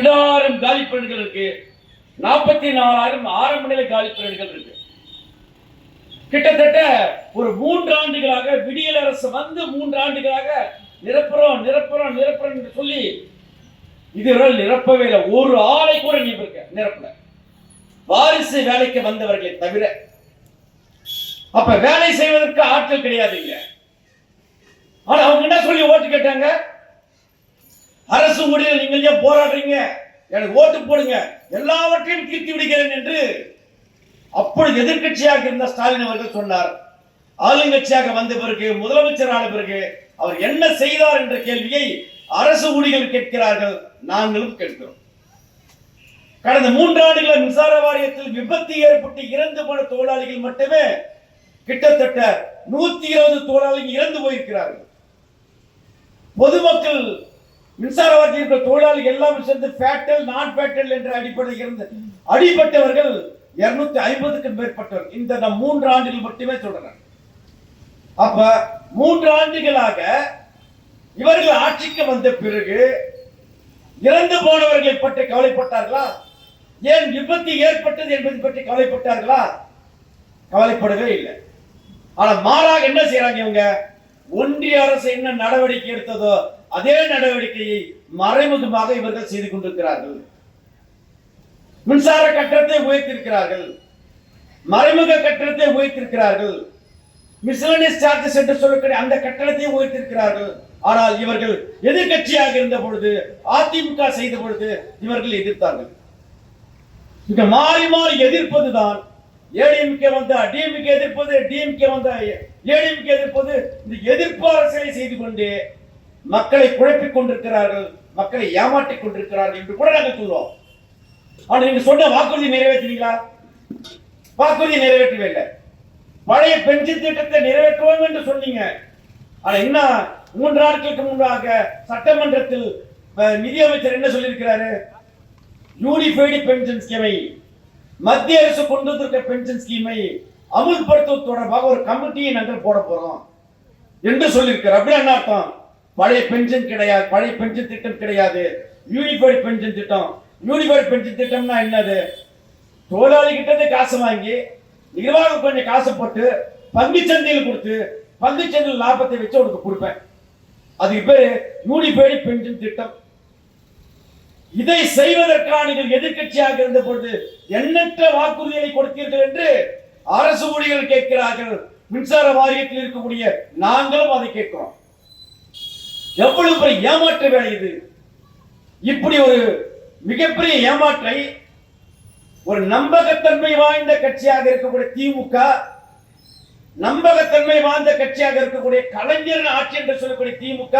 இரண்டாயிரம் காலி பெண்கள் இருக்கு. நாற்பத்தி நாலாயிரம் ஆரம்ப நிலை காலி பெண்கள் இருக்கு. கிட்டத்தட்ட ஒரு மூன்று ஆண்டுகளாக விடியல் அரசு வந்து மூன்று ஆண்டுகளாக நிரப்புறோம் நிரப்புறோம் நிரப்புறோம் என்று சொல்லி இதுவரை நிரப்பவே இல்லை. ஒரு ஆளை கூட நிரப்பிருக்க நிரப்பல. வாரிசு வேலைக்கு வந்தவர்களை தவிர. அப்ப வேலை செய்வதற்கு ஆட்கள் கிடையாது இங்க. ஆனா அவங்க என்ன சொல்லி ஓட்டு கேட்டாங்க? அரசு ஊழியர் நீங்கள் ஏன் போராடுறீங்க? எனக்கு ஓட்டு போடுங்க. எல்லாவற்றையும் தீர்த்து விடுகிறேன் என்று அப்பொழுது எதிர்க்கட்சியாக இருந்த ஸ்டாலின் அவர்கள் சொன்னார். ஆளுங்கட்சியாக வந்த பிறகு முதலமைச்சர் ஆன பிறகு அவர் என்ன செய்தார் என்ற கேள்வியை அரசு ஊழியர்கள் கேட்கிறார்கள். நாங்களும் கேட்கிறோம். கடந்த மூன்று ஆண்டுகள் மின்சார வாரியத்தில் விபத்து ஏற்பட்டு இறந்து போன தொழிலாளிகள் மட்டுமே கிட்டத்தட்ட நூத்தி இருபது தொழிலாளிகள் இறந்து போயிருக்கிறார்கள். பொதுமக்கள் மின்சார வாரியத்தில் தொழிலாளிகள் எல்லாம் சேர்ந்து ஃபேட்டல் நான் ஃபேட்டல் என்ற அடிப்படையில் இருந்து அடிபட்டவர்கள் இருநூத்தி ஐம்பதுக்கும் மேற்பட்டவர் இந்த நான் மூன்று ஆண்டுகள் மட்டுமே சொல்றேன். அப்ப மூன்று ஆண்டுகளாக இவர்கள் ஆட்சிக்கு வந்த பிறகு இறந்து போனவர்களை பற்றி கவலைப்பட்டார்களா? ஏன் விபத்து ஏற்பட்டது என்பது பற்றி கவலைப்பட்டார்களா? கவலைப்படவே இல்லை. ஆனா மாறாக என்ன செய்யறாங்க இவங்க? ஒன்றிய அரசு என்ன நடவடிக்கை எடுத்ததோ அதே நடவடிக்கையை மறைமுகமாக இவர்கள் செய்து கொண்டிருக்கிறார்கள். மின்சார கட்டணத்தை உயர்த்திருக்கிறார்கள் மறைமுக கட்டணத்தை உயர்த்திருக்கிறார்கள் மிஸ்லனிஸ் சார்ஜஸ் என்று சொல்லக்கூடிய அந்த கட்டணத்தை உயர்த்திருக்கிறார்கள் ஆனால் இவர்கள் எதிர்க்கட்சியாக இருந்த பொழுது அதிமுக செய்த பொழுது இவர்கள் எதிர்த்தார்கள். இங்க மாறி மாறி எதிர்ப்பதுதான் ஏடிஎம்கே வந்த டிஎம்கே எதிர்ப்பது டிஎம்கே வந்த ஏடிஎம்கே எதிர்ப்பது. இந்த எதிர்ப்பு அரசியலை செய்து கொண்டு மக்களை குழப்பிக் கொண்டிருக்கிறார்கள் மக்களை ஏமாற்றிக் கொண்டிருக்கிறார்கள் என்று கூட நாங்கள் சொல்லுவோம் ஆனால் நீங்க சொன்ன வாக்குறுதி நிறைவேற்றினீங்களா? வாக்குறுதி நிறைவேற்றவே இல்லை பழைய பென்ஷன் திட்டத்தை நிறைவேற்றுவோம் என்று சொன்னீங்க. ஆனா என்ன மூன்று நாட்களுக்கு முன்பாக சட்டமன்றத்தில் நிதியமைச்சர் என்ன சொல்லியிருக்கிறாரு? யூனிஃபைடு பென்ஷன் ஸ்கீமை மத்திய அரசு கொண்டு வந்திருக்க பென்ஷன் ஸ்கீமை அமுல்படுத்துவது தொடர்பாக ஒரு கமிட்டியை நாங்கள் போட போறோம் என்று சொல்லியிருக்கிறார். அப்படி என்ன அர்த்தம்? பழைய பென்ஷன் கிடையாது பழைய பென்ஷன் திட்டம் கிடையாது. யூனிஃபைடு பென்ஷன் திட்டம். யூனிஃபைடு பென்ஷன் திட்டம்னா என்னது? தொழிலாளி கிட்ட காசு வாங்கி நிர்வாகம் கொஞ்சம் காசு போட்டு பங்கு சந்தையில் கொடுத்து பங்கு சந்தையில் லாபத்தை வச்சு உனக்கு கொடுப்பேன். அதுக்கு பேரு யூனிஃபைடு பென்ஷன் திட்டம். இதை செய்வதற்கான நீங்கள் எதிர்க்கட்சியாக இருந்த பொழுது எண்ணற்ற வாக்குறுதிகளை கொடுத்தீர்கள் என்று அரசு ஊழியர்கள் கேட்கிறார்கள். மின்சார வாரியத்தில் இருக்கக்கூடிய நாங்களும் அதை கேட்கிறோம். எவ்வளவு பெரிய ஏமாற்ற வேலை இது? இப்படி ஒரு மிகப்பெரிய ஏமாற்றை ஒரு நம்பகத்தன்மை வாய்ந்த கட்சியாக இருக்கக்கூடிய திமுக நம்பகத்தன்மை வாய்ந்த கட்சியாக இருக்கக்கூடிய கலைஞர் ஆட்சி என்று சொல்லக்கூடிய திமுக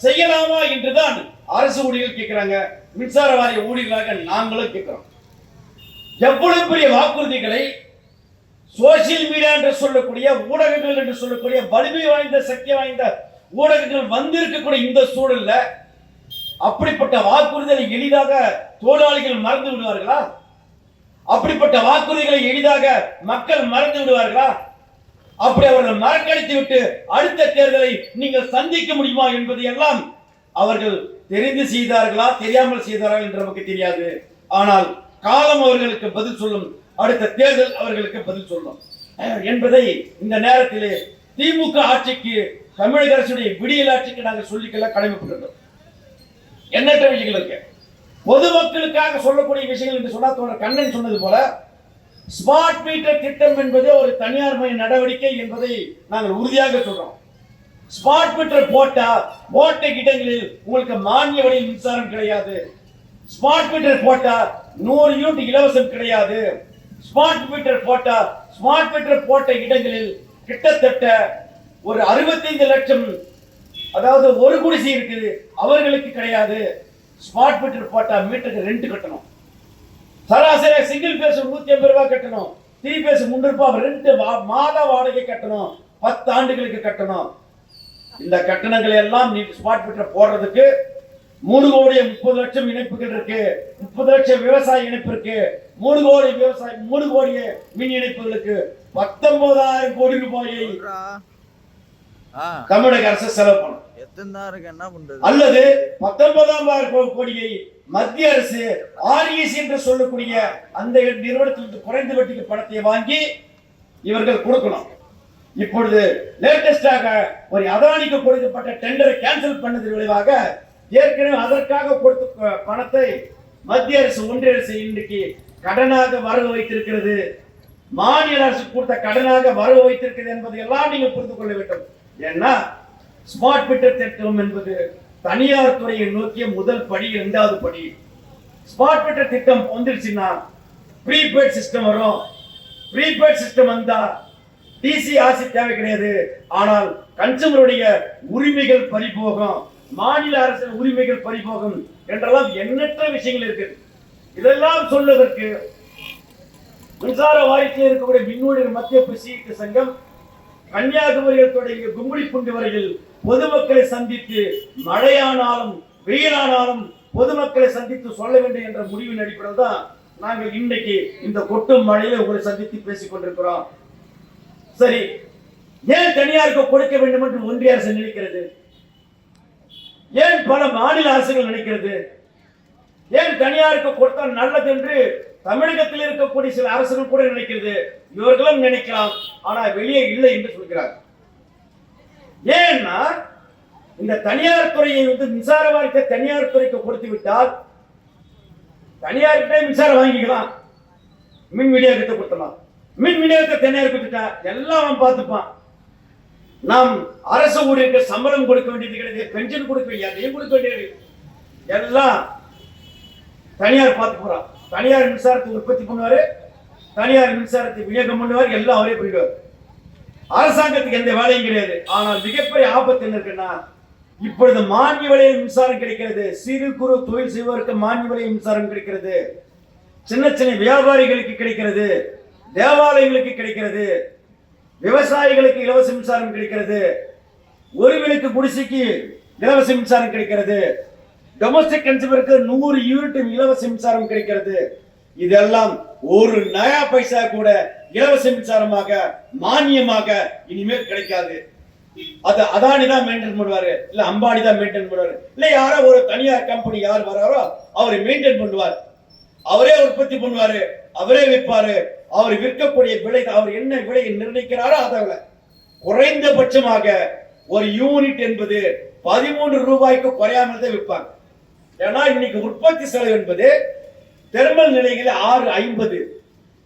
செய்யலாமா என்றுதான் அரசு ஊழியர்கள் கேட்கிறாங்க. மின்சார வாரிய ஊழியர்களாக நாங்களும் கேட்கிறோம். எவ்வளவு பெரிய வாக்குறுதிகளை சோசியல் மீடியா என்று சொல்லக்கூடிய ஊடகங்கள் என்று சொல்லக்கூடிய வலிமை வாய்ந்த சக்தி வாய்ந்த ஊடகங்கள் வந்திருக்கக்கூடிய இந்த சூழல்ல அப்படிப்பட்ட வாக்குறுதிகளை எளிதாக தொழிலாளிகள் மறந்து விடுவார்களா? அப்படிப்பட்ட வாக்குறுதிகளை எளிதாக மக்கள் மறந்து விடுவார்களா? அப்படி அவர்கள் மறக்கடித்து விட்டு அடுத்த தேர்தலை நீங்கள் சந்திக்க முடியுமா என்பது எல்லாம் அவர்கள் தெரிந்து செய்தார்களா தெரியாமல் செய்தார்கள் என்று நமக்கு தெரியாது. ஆனால் காலம் அவர்களுக்கு பதில் சொல்லும் அடுத்த தேர்தல் அவர்களுக்கு பதில் சொல்லும். என்பதை இந்த நேரத்திலே திமுக ஆட்சிக்கு தமிழக அரசுடைய விடியலாட்சிக்கு நாங்கள் சொல்லிக்கொள்ள கடமைப்பட்டிருக்கிறோம் எண்ணற்ற விஷயங்கள் இருக்கு? பொதுமக்களுக்காக சொல்லக்கூடிய விஷயங்கள் என்று சொன்னால் தோழர் கண்ணன் சொன்னது போல ஸ்மார்ட் மீட்டர் திட்டம் என்பது ஒரு தனியார் மய நடவடிக்கை என்பதை நாங்கள் உறுதியாக சொல்றோம். ஸ்மார்ட் மீட்டர் போட்டா போட்ட இடங்களில் உங்களுக்கு மானிய வழியில் மின்சாரம் கிடையாது. ஸ்மார்ட் மீட்டர் போட்டா நூறு யூனிட் இலவசம் கிடையாது. ஸ்மார்ட் மீட்டர் போட்டா ஸ்மார்ட் மீட்டர் போட்ட இடங்களில் கிட்டத்தட்ட ஒரு அறுபத்தைந்து லட்சம் அதாவது ஒரு குடிசை இருக்குது அவர்களுக்கு கிடையாது. ஸ்மார்ட் மீட்டர் போட்டா மீட்டருக்கு ரெண்ட் கட்டணும். சராசரி சிங்கிள் பேஸ் நூத்தி ஐம்பது ரூபாய் கட்டணும். த்ரீ பேஸ் முன்னூறு ரூபாய் ரெண்டு மாத வாடகை கட்டணும். பத்து ஆண்டுகளுக்கு கட்டணும். இந்த கட்டணங்களை எல்லாம் நீ ஸ்மார்ட் மீட்டர் போடுறதுக்கு மூணு கோடி முப்பது லட்சம் இணைப்புகள் இருக்கு. முப்பது லட்சம் விவசாய இணைப்பு இருக்கு. மூணு கோடி விவசாய மூணு கோடி மின் இணைப்புகளுக்கு பத்தொன்பதாயிரம் கோடி ரூபாயை தமிழக அரசு செலவு பண்ணும். என்ன பண்றது? அல்லது பத்தொன்பதாம் கோடியை மத்திய அரசு ஆர்இசி என்று சொல்லக்கூடிய அந்த நிறுவனத்திலிருந்து குறைந்த வட்டிக்கு பணத்தை வாங்கி இவர்கள் கொடுக்கணும். இப்பொழுது லேட்டஸ்டாக ஒரு அதானிக்கு கொடுக்கப்பட்ட டெண்டரை கேன்சல் பண்ணது விளைவாக ஏற்கனவே அதற்காக கொடுத்த பணத்தை மத்திய அரசு ஒன்றிய அரசு இன்றைக்கு கடனாக வரவு வைத்திருக்கிறது. மாநில அரசு கொடுத்த கடனாக வரவு வைத்திருக்கிறது என்பதை எல்லாம் நீங்கள் புரிந்து கொள்ள வேண்டும். ஏன்னா ஸ்மார்ட் மீட்டர் திட்டம் என்பது தனியார் துறையை நோக்கிய முதல் படி இரண்டாவது படி. ஸ்மார்ட் மீட்டர் திட்டம் வந்துருச்சுன்னா ப்ரீபெய்ட் சிஸ்டம் வரும். ப்ரீபெய்ட் சிஸ்டம் வந்தா டிசி ஆசி தேவை கிடையாது. ஆனால் கன்சூமருடைய உரிமைகள் பறிபோகும். மாநில அரசின் உரிமைகள் பறிபோகும் என்றெல்லாம் எண்ணற்ற விஷயங்கள் இருக்கு. இதெல்லாம் சொல்வதற்கு மின்சார வாரியத்தில் இருக்கக்கூடிய மின்னூழியர் மத்திய பிரசீட்டு சங்கம் கன்னியாகுமரியில் தொடங்கிய கும்மிடிப்பூண்டி வரையில் பொதுமக்களை சந்தித்து மழையானாலும் வெயிலானாலும் பொதுமக்களை சந்தித்து சொல்ல வேண்டும் என்ற முடிவின் அடிப்படையில் தான் நாங்கள் இன்னைக்கு இந்த கொட்டும் மழையில உங்களை சந்தித்து பேசிக் கொண்டிருக்கிறோம். சரி ஏன் தனியாருக்கு கொடுக்க வேண்டும் என்று ஒன்றிய அரசு நினைக்கிறது? ஏன் பல மாநில அரசுகள் நினைக்கிறது? ஏன் தனியாருக்கு கொடுத்தால் நல்லது என்று தமிழகத்தில் இருக்கக்கூடிய சில அரசுகள் கூட நினைக்கிறது. இவர்களும் நினைக்கலாம். ஆனா வெளியே இல்லை என்று சொல்கிறார் ஏன்னா இந்த தனியார் துறையை வந்து மின்சார வாரியத்தை தனியார் துறைக்கு கொடுத்து விட்டால் தனியார்கிட்ட மின்சாரம் வாங்கிக்கலாம். மின் விநியோகத்தை கொடுத்தலாம் மின் விநியோகத்தை தனியார் கொடுத்துட்டா எல்லாம் அவன் பார்த்துப்பான். நாம் அரசு ஊழியருக்கு சம்பளம் கொடுக்க வேண்டியது கிடையாது பென்ஷன் கொடுக்க வேண்டியது கொடுக்க வேண்டியது எல்லாம் தனியார் பார்த்து போறான். தனியார் மின்சாரத்தை உற்பத்தி பண்ணுவாரு. தனியார் மின்சாரத்தை விநியோகம் பண்ணுவார். எல்லாம் அவரே பண்ணிடுவார். அரசாங்கத்துக்கு எந்த வேலையும் கிடையாது. ஆனால் மிகப்பெரிய ஆபத்து என்ன இருக்குன்னா இப்பொழுது மானிய விலையில் மின்சாரம் கிடைக்கிறது. சிறு குறு தொழில் செய்வோருக்கு மானிய விலையில் மின்சாரம் கிடைக்கிறது. சின்ன சின்ன வியாபாரிகளுக்கு கிடைக்கிறது. தேவாலயங்களுக்கு கிடைக்கிறது. விவசாயிகளுக்கு இலவச மின்சாரம் கிடைக்கிறது. ஒரு குடிசைக்கு இலவச மின்சாரம் கிடைக்கிறது. டொமஸ்டிக் கன்சூமருக்கு நூறு யூனிட் இலவச மின்சாரம் கிடைக்கிறது. இதெல்லாம் ஒரு நயா பைசா கூட இலவச மின்சாரமாக மானியமாக இனிமேல் கிடைக்காது. அது அதானி தான் மெயின்டைன் பண்ணுவாரு. இல்ல அம்பானி தான் மெயின்டைன் பண்ணுவாரு. இல்ல யாரோ ஒரு தனியார் கம்பெனி யார் வராரோ அவர் மெயின்டைன் பண்ணுவார். அவரே உற்பத்தி பண்ணுவாரு. அவரே விற்பாரு. அவர் விற்கக்கூடிய விலை அவர் என்ன விலையை நிர்ணயிக்கிறாரோ அதை குறைந்தபட்சமாக ஒரு யூனிட் என்பது பதிமூன்று ரூபாய்க்கு குறையாமல் தான் விற்பாங்க. ஏன்னா இன்னைக்கு உற்பத்தி செலவு என்பது தெர்மல் நிலையில் ஆறு ஐம்பது.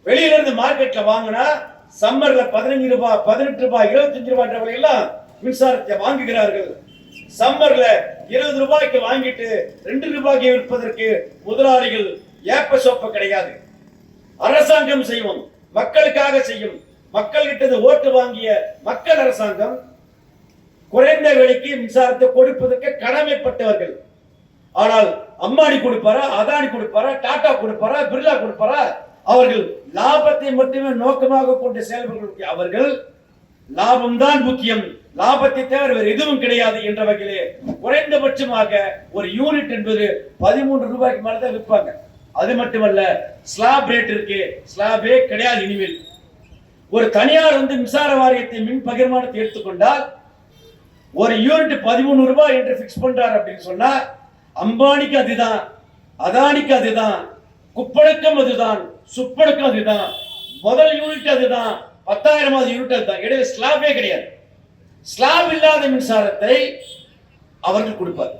வெளியில இருந்து மார்க்கெட்ல வாங்கினா சம்மர்ல பதினஞ்சு ரூபாய் பதினெட்டு ரூபாய் இருபத்தஞ்சு ரூபாய் எல்லாம் மின்சாரத்தை வாங்குகிறார்கள். சம்மர்ல இருபது ரூபாய்க்கு வாங்கிட்டு ரெண்டு ரூபாய்க்கு விற்பதற்கு முதலாளிகள் ஏப்ப சோப்ப கிடையாது. அரசாங்கம் செய்வோம் மக்களுக்காக செய்யும் மக்கள்கிட்ட ஓட்டு வாங்கிய மக்கள் அரசாங்கம் குறைந்த விலைக்கு மின்சாரத்தை கொடுப்பதற்கு கடமைப்பட்டவர்கள். ஆனால் அம்பானி கொடுப்பாரா அதானி கொடுப்பாரா டாடா கொடுப்பாரா பிர்லா கொடுப்பாரா? அவர்கள் லாபத்தை மட்டுமே நோக்கமாக கொண்டு செயல்படக்கூடிய அவர்கள் லாபம் தான் முக்கியம். லாபத்தை தவிர வேறு எதுவும் கிடையாது என்ற வகையிலே குறைந்தபட்சமாக ஒரு யூனிட் என்பது பதிமூன்று ரூபாய்க்கு மேல தான் விற்பாங்க. அது மட்டுமல்ல ஸ்லாப் ரேட் இருக்கு. ஸ்லாபே கிடையாது இனிமேல். ஒரு தனியார் வந்து மின்சார வாரியத்தை மின் பகிர்மானத்தை எடுத்துக்கொண்டால் ஒரு யூனிட் பதிமூணு ரூபாய் என்று ஃபிக்ஸ் பண்றார் அப்படின்னு சொன்னா அம்பானிக்கு அதுதான் அதானிக்கு அதுதான் குப்படக்கம் அதுதான் சுப்படக்கம் அதுதான் முதல் யூனிட் அதுதான் பத்தாயிரமாவது யூனிட் அதுதான். இடையில ஸ்லாபே கிடையாது. ஸ்லாப் இல்லாத மின்சாரத்தை அவர்கள் கொடுப்பார்.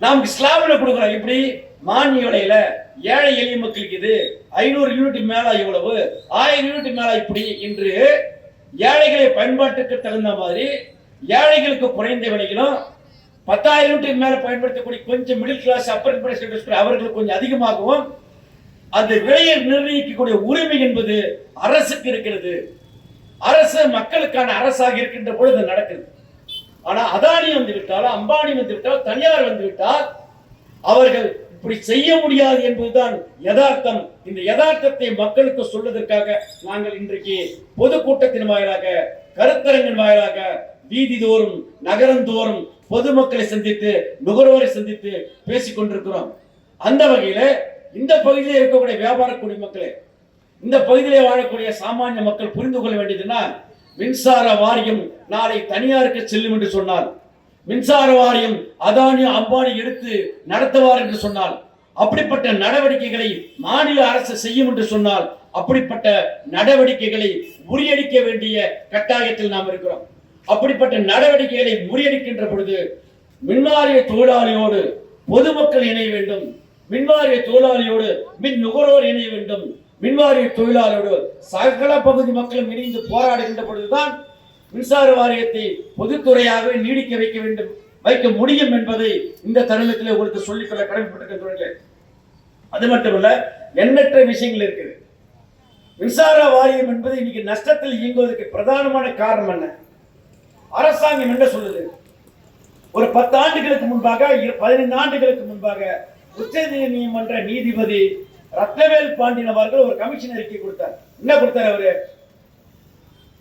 நாம் ஸ்லாபில் கொடுக்குறோம். இப்படி மானிய விலையில ஏழை எளிய மக்களுக்கு இது ஐநூறு யூனிட் மேல இவ்வளவு ஆயிரம் யூனிட் மேல இப்படி என்று ஏழைகளை பயன்பாட்டுக்கு தகுந்த மாதிரி ஏழைகளுக்கு குறைந்த விலையிலும் பத்தாயிரம் யூனிட் மேல பயன்படுத்தக்கூடிய கொஞ்சம் மிடில் கிளாஸ் அப்பர் கிளாஸ் அவர்களுக்கு கொஞ்சம் அதிகமாகவும் அந்த விலையை நிர்ணயிக்கக்கூடிய உரிமை என்பது அரசுக்கு இருக்கிறது. அரசு மக்களுக்கான அரசாக இருக்கின்ற பொழுது நடக்குது. ஆனா அதானி வந்துவிட்டால் அம்பானி வந்துவிட்டால் தனியார் வந்துவிட்டால் அவர்கள் இப்படி செய்ய முடியாது என்பதுதான் யதார்த்தம். இந்த யதார்த்தத்தை மக்களுக்கு சொல்வதற்காக நாங்கள் இன்றைக்கு பொதுக்கூட்டத்தின் வாயிலாக கருத்தரங்கின் வாயிலாக வீதிதோறும் நகரந்தோறும் பொதுமக்களை சந்தித்து நுகர்வோரை சந்தித்து பேசிக் கொண்டிருக்கிறோம். அந்த வகையில இந்த பகுதியில் இருக்கக்கூடிய வியாபார குடிமக்களே இந்த பகுதியிலே வாழக்கூடிய சாமானிய மக்கள் புரிந்து கொள்ள வேண்டியதுன்னா மின்சார வாரியம் நாளை தனியாருக்கு செல்லும் என்று சொன்னால் மின்சார வாரியம் அதானி அம்பானி எடுத்து நடத்துவார் என்று சொன்னால் அப்படிப்பட்ட நடவடிக்கைகளை மாநில அரசு செய்யும் என்று சொன்னால் அப்படிப்பட்ட நடவடிக்கைகளை முறியடிக்க வேண்டிய கட்டாயத்தில் நாம் இருக்கிறோம். அப்படிப்பட்ட நடவடிக்கைகளை முறியடிக்கின்ற பொழுது மின்வாரிய தொழிலாளியோடு பொதுமக்கள் இணைய வேண்டும். மின்வாரிய தொழிலாளியோடு மின் நுகர்வோர் இணைய வேண்டும். மின்வாரிய தொழிலாளியோடு சகல பகுதி மக்களும் இணைந்து போராடுகின்ற பொழுதுதான் மின்சார வாரியத்தை பொதுத்துறையாகவே நீடிக்க வைக்க வேண்டும் வைக்க முடியும் என்பதை இந்த தருணத்தில் உங்களுக்கு சொல்லிக்கொள்ள கடமைப்பட்டிருக்கிறேன் அது மட்டுமல்ல எண்ணற்ற விஷயங்கள் இருக்குது. மின்சார வாரியம் என்பது இன்னைக்கு நஷ்டத்தில் இயங்குவதற்கு பிரதானமான காரணம் என்ன? அரசாங்கம் என்ன சொல்லுது? ஒரு பத்து ஆண்டுகளுக்கு முன்பாக இரு- பதினைந்து ஆண்டுகளுக்கு முன்பாக உச்ச நீதிமன்ற நீதிபதி ரத்னவேல் பாண்டியன் அவர்கள் ஒரு கமிஷன் அறிக்கை கொடுத்தார். என்ன கொடுத்தார் அவரு?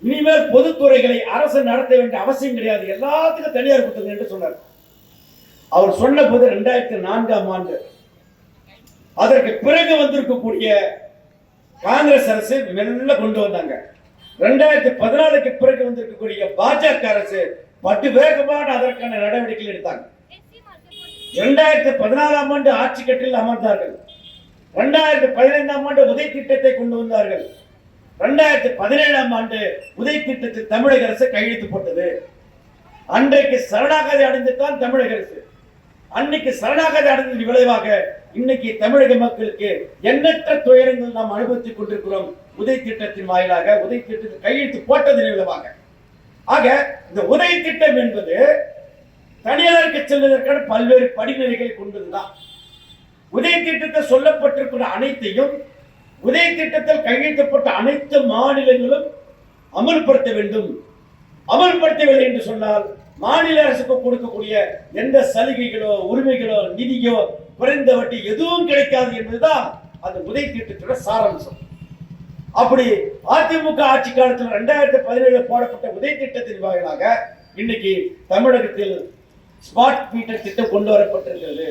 இனிமேல் பொதுத்துறைகளை அரசு நடத்த வேண்டிய அவசியம் கிடையாது. எல்லாத்துக்கும் தனியார் கொடுத்தது என்று சொன்னார். அவர் சொன்ன போது ரெண்டாயிரத்தி நான்காம் ஆண்டு அதற்கு பிறகு வந்திருக்கக்கூடிய காங்கிரஸ் அரசு மெல்ல கொண்டு வந்தாங்க. ரெண்டாயிரத்தி பதினாலுக்கு பிறகு வந்திருக்கக்கூடிய பாஜக அரசு பட்டு வேகமான அதற்கான நடவடிக்கைகள் எடுத்தாங்க. இரண்டாயிரத்தி பதினாலாம் ஆண்டு ஆட்சி கட்டில் அமர்ந்தார்கள். இரண்டாயிரத்தி பதினைந்தாம் ஆண்டு உதய திட்டத்தை கொண்டு வந்தார்கள். இரண்டாயிரத்தி பதினேழாம் ஆண்டு உதய திட்டத்தில் தமிழக அரசு கையெழுத்து போட்டது. அன்றைக்கு சரணாகதி அடைந்துதான் தமிழக அரசு. அன்னைக்கு சரணாகதி அடைந்ததன் விளைவாக இன்னைக்கு தமிழக மக்களுக்கு எண்ணற்ற துயரங்கள் நாம் அனுபவித்துக் கொண்டிருக்கிறோம். உதய் திட்டத்தின் வாயிலாக உதய் திட்டத்தில் கையெழுத்து போட்டதன் விளைவாக. ஆக இந்த உதய் திட்டம் என்பது தனியாருக்கு செல்வதற்கான பல்வேறு படிநிலைகளை கொண்டதுதான். உதய திட்டத்தில் சொல்லப்பட்டிருக்கிற அனைத்தையும் உதய திட்டத்தில் கையெழுத்தப்பட்ட அனைத்து மாநிலங்களும் அமல்படுத்த வேண்டும். அமல்படுத்தவில்லை என்று சொன்னால் மாநில அரசுக்கு கொடுக்கக்கூடிய எந்த சலுகைகளோ உரிமைகளோ நிதியோ குறைந்த வட்டி எதுவும் கிடைக்காது என்பதுதான் அந்த உதவி திட்டத்தோட சாராம்சம். அப்படி அதிமுக ஆட்சி காலத்தில் ரெண்டாயிரத்தி பதினேழு போடப்பட்ட உதவி திட்டத்தின் வாயிலாக இன்னைக்கு தமிழகத்தில் ஸ்மார்ட் மீட்டர் திட்டம் கொண்டு வரப்பட்டிருக்கிறது.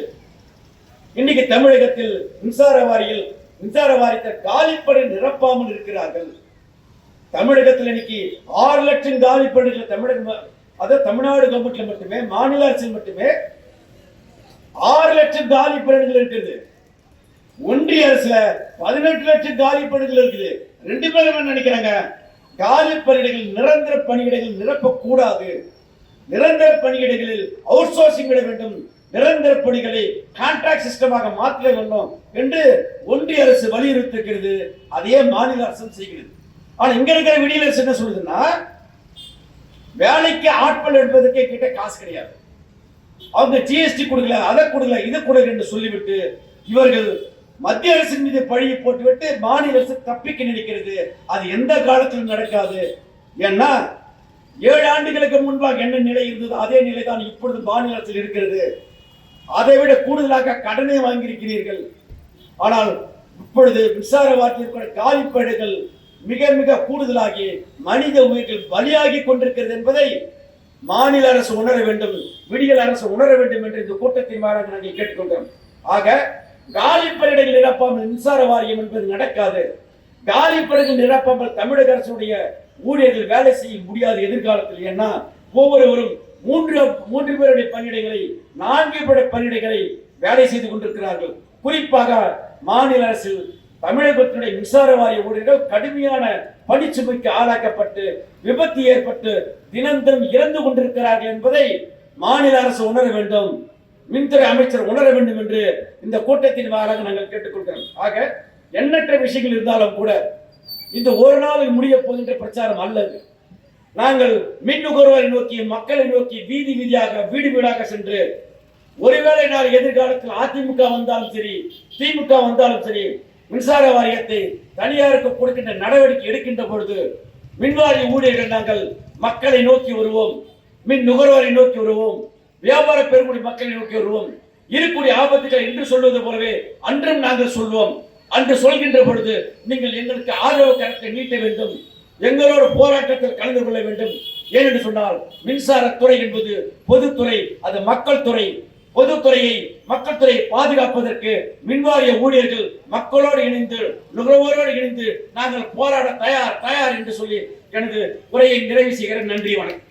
இன்னைக்கு தமிழகத்தில் மின்சார வாரியில் மின்சார வாரியத்தை காலிப்படை நிரப்பாமல் இருக்கிறார்கள். தமிழகத்தில் இன்னைக்கு ஆறு லட்சம் காலிப்படைகள் தமிழக அதாவது தமிழ்நாடு கவர்மெண்ட்ல மட்டுமே மாநில அரசில் மட்டுமே ஆறு லட்சம் காலி பணிகள் இருக்குது. ஒன்றிய அரசுல பதினெட்டு லட்சம் காலி பணிகள் இருக்குது. ரெண்டு பேரும் என்ன நினைக்கிறாங்க? பணியிடங்கள் நிரந்தர பணியிடங்கள் நிரப்பக்கூடாது. நிரந்தர பணியிடங்களில் அவுட் சோர்சிங் விட வேண்டும். நிரந்தர பணிகளை கான்ட்ராக்ட் சிஸ்டமாக மாற்ற வேண்டும் என்று ஒன்றிய அரசு வலியுறுத்துகிறது அதே மாநில அரசும் செய்கிறது. ஆனா இங்க இருக்கிற விடியல் அரசு என்ன சொல்லுதுன்னா வேலைக்கு ஆட்கள் எடுப்பதற்கே கிட்ட காசு கிடையாது. அவங்க ஜிஎஸ்டி கொடுக்கல அதை கொடுக்கல இதை கொடுக்கல என்று சொல்லிவிட்டு இவர்கள் மத்திய அரசின் மீது பழியை போட்டுவிட்டு மாநில அரசு தப்பிக்க நினைக்கிறது. அது எந்த காலத்திலும் நடக்காது. ஏன்னா ஏழு ஆண்டுகளுக்கு முன்பாக என்ன நிலை இருந்தது அதே நிலை தான் இப்பொழுது மாநில அரசில் இருக்கிறது. அதை விட கூடுதலாக கடனை வாங்கியிருக்கிறீர்கள். ஆனால் இப்பொழுது மின்சார வாரியத்திற்குரிய காலிப்பேடுகள் மிக மிக கூடுதலாகி மனித உயிர்கள் பலியாகி கொண்டிருக்கிறது என்பதை மாநில அரசு உணர வேண்டும் விடியல் அரசு உணர வேண்டும் என்று இந்த கூட்டத்தின் மாறாக நாங்கள் கேட்டுக்கொண்டோம். ஆக காலிப்படைகள் நிரப்பாமல் மின்சார வாரியம் என்பது நடக்காது. காலிப்படைகள் நிரப்பாமல் தமிழக அரசுடைய ஊழியர்கள் வேலை செய்ய முடியாது எதிர்காலத்தில். ஏன்னா ஒவ்வொருவரும் மூன்று மூன்று பேருடைய பணியிடங்களை நான்கு பேருடைய பணியிடங்களை வேலை செய்து கொண்டிருக்கிறார்கள். குறிப்பாக மாநில அரசு தமிழகத்தினுடைய மின்சார வாரிய ஊழியர்கள் கடுமையான பணிச்சுமைக்கு ஆளாக்கப்பட்டு விபத்து ஏற்பட்டு தினந்தம் இறந்து கொண்டிருக்கிறார்கள் என்பதை மாநில அரசு உணர வேண்டும். மின்துறை அமைச்சர் உணர வேண்டும் என்று இந்த கூட்டத்தின் வாராக நாங்கள் கேட்டுக்கொள்கிறோம். ஆக எண்ணற்ற விஷயங்கள் இருந்தாலும் கூட இந்த ஒரு நாளில் முடிய போகின்ற பிரச்சாரம் அல்லது நாங்கள் மின் நுகர்வோரை நோக்கி மக்களை நோக்கி வீதி வீதியாக வீடு வீடாக சென்று ஒருவேளை நாள் எதிர்காலத்தில் அதிமுக வந்தாலும் சரி திமுக வந்தாலும் சரி மின்சார வாரியத்தை தனியாருக்கு கொடுக்கின்ற நடவடிக்கை எடுக்கின்ற பொழுது மின்வாரிய ஊழியர்கள் நாங்கள் மக்களை நோக்கி வருவோம் மின் நுகர்வோரை நோக்கி வருவோம் வியாபார பெருங்குடி மக்களை நோக்கி வருவோம் இருக்கக்கூடிய ஆபத்துகள் என்று சொல்வது போலவே அன்றும் நாங்கள் சொல்வோம். அன்று சொல்கின்ற பொழுது நீங்கள் எங்களுக்கு ஆதரவு கரத்தை நீட்ட வேண்டும் எங்களோட போராட்டத்தில் கலந்து கொள்ள வேண்டும். ஏனென்று சொன்னால் மின்சாரத்துறை என்பது பொதுத்துறை அது மக்கள் துறை. பொதுத்துறையை மக்கள் துறையை பாதுகாப்பதற்கு மின்வாரிய ஊழியர்கள் மக்களோடு இணைந்து நுகர்வோரோடு இணைந்து நாங்கள் போராட தயார் தயார் என்று சொல்லி எனது உரையை நிறைவு செய்கிறேன். நன்றி வணக்கம்.